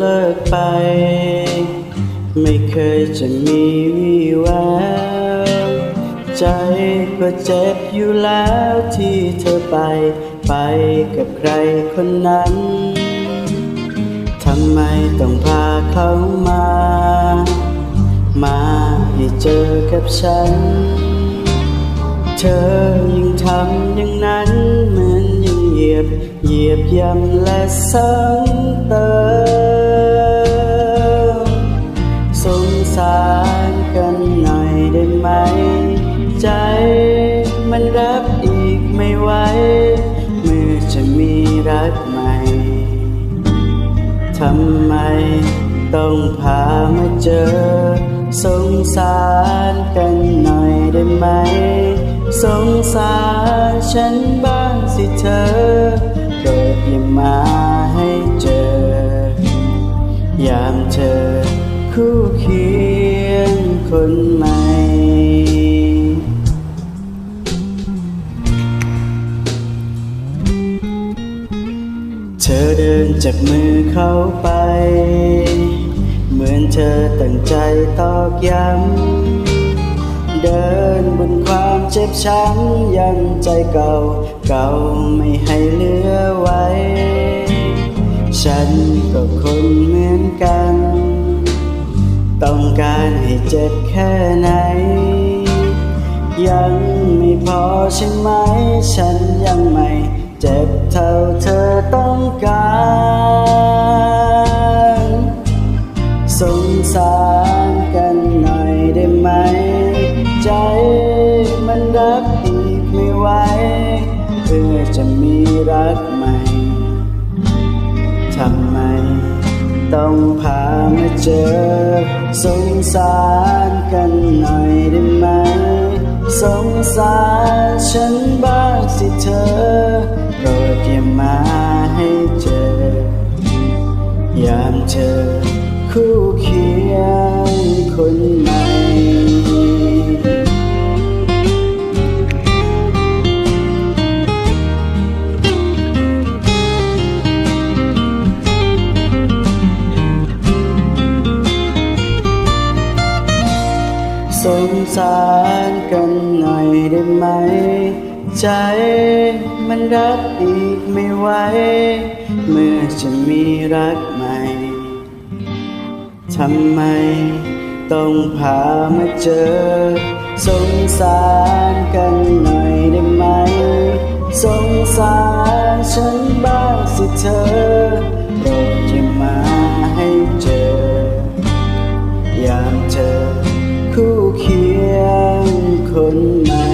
เลิกไป ไม่เคยจะมีวี่แววใจก็เจ็บอยู่แล้วที่เธอไป ไปกับใครคนนั้นทำไมต้องพาเขามา มาให้เจอกับฉัน เธอยิ่งทำอย่างนั้นเหมือนยิ่งเหยียบ เหยียบย่ำและซ้ำเติมารกันหน่อยได้ไหม ใจมันรับอีกไม่ไหวเมื่อจะมีรักใหม่ทำไมต้องพามาเจอ สงสารกันหน่อยได้ไหม สงสารฉันบ้างสิเธอโปรดอย่ามาให้เจอ ยามเธอ คู่เคียงคนใหม่เธอเดินจากมือเข้าไป เหมือนเธอตั้งใจตอกย้ำ เดินบนความเจ็บช้ำยังใจเก่า เก่าไม่ให้เหลือไว้ ฉันก็ค การให้เจ็บแค่ไหน ยังไม่พอใช่ไหม ฉันยังไม่เจ็บเท่าเธอต้องการสงสารกันหน่อยได้ไหม ใจมันรับอีกไม่ไหวเพื่อจะมีรัก ต้องพามาเจอ สงสารกันหน่อยได้ไหม สงสารฉันบ้างสิเธอโปรดอย่ามาให้เจอ ยามเธอคู่เคียงคนใหม่ สงสารกันหน่อยได้ไหม ใจมันรับอีกไม่ไหว เมื่อจะมีรักใหม่ทำไมต้องพามาเจอ สงสารกันหน่อยได้ไหม สงสารฉันบ้างสิเธอโปรดอย่ามาให้เจอ ยามเธอ คู่เคียงคนใหม่